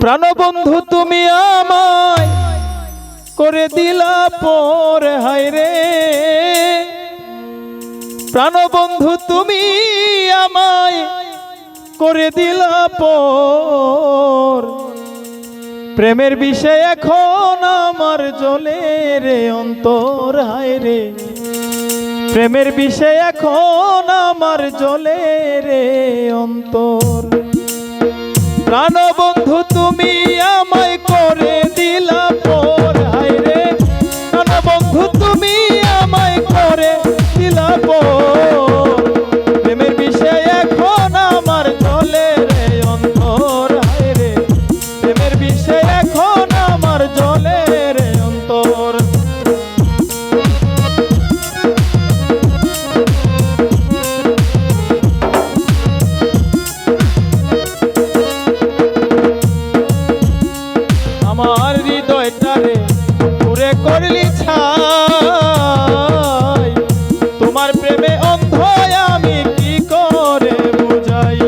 প্রাণবন্ধু তুমি আমায় করে দিলা পর হায়রে প্রাণবন্ধু তুমি আমায় করে দিলা পর। প্রেমের বিষয় এখন আমার জলে রে অন্তর, হায় রে। প্রেমের বিষয় এখন আমার জলে রে অন্তর। প্রাণবন্ধু, তুমি আমায় করে দিলা পর, হায় রে। প্রাণবন্ধু, তুমি আমায় করে দিলা পর। প্রেমের বিষয় এখন আমার চলে রে অন্তর, হায় করলি ছাই তোমার প্রেমে অন্ধ আমি কি করে বুঝাই?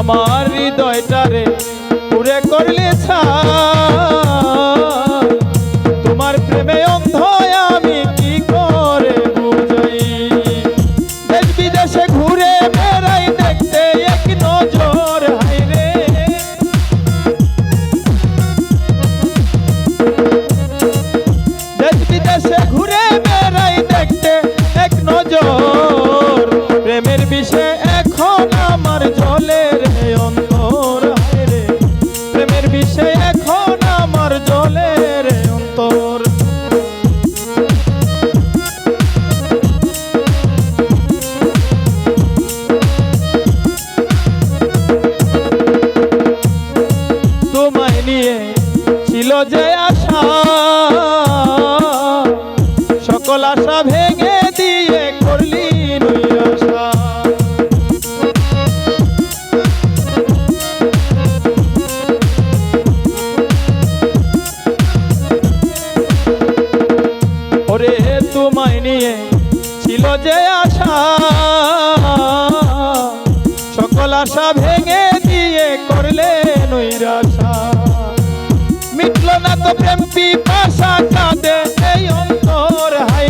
আমার হৃদয়টারে পুরে করলি ছাই। তোমার প্রেমে আশা ভেঙে দিয়ে করলে নৈরাশা। মিটল না তো প্রেম পিপাসা কাঁদে এই অন্তর হাইরে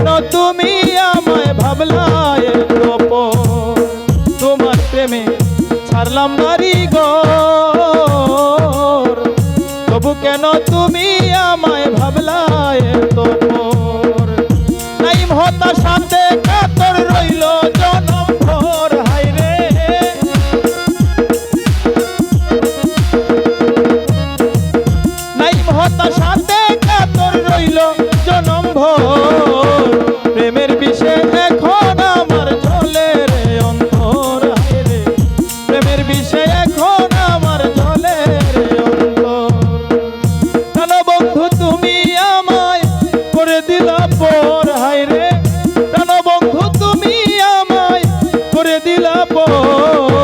কেন তুমি আমায় ভাবলাই গোপ তোমার প্রেমে ছাড়লাম বাড়ি গো তবু কেন তুমি আমায় ভাবলাই তোর জনম নাই হতাশাতে কাতর রইল জনম ভর করে দিলা পর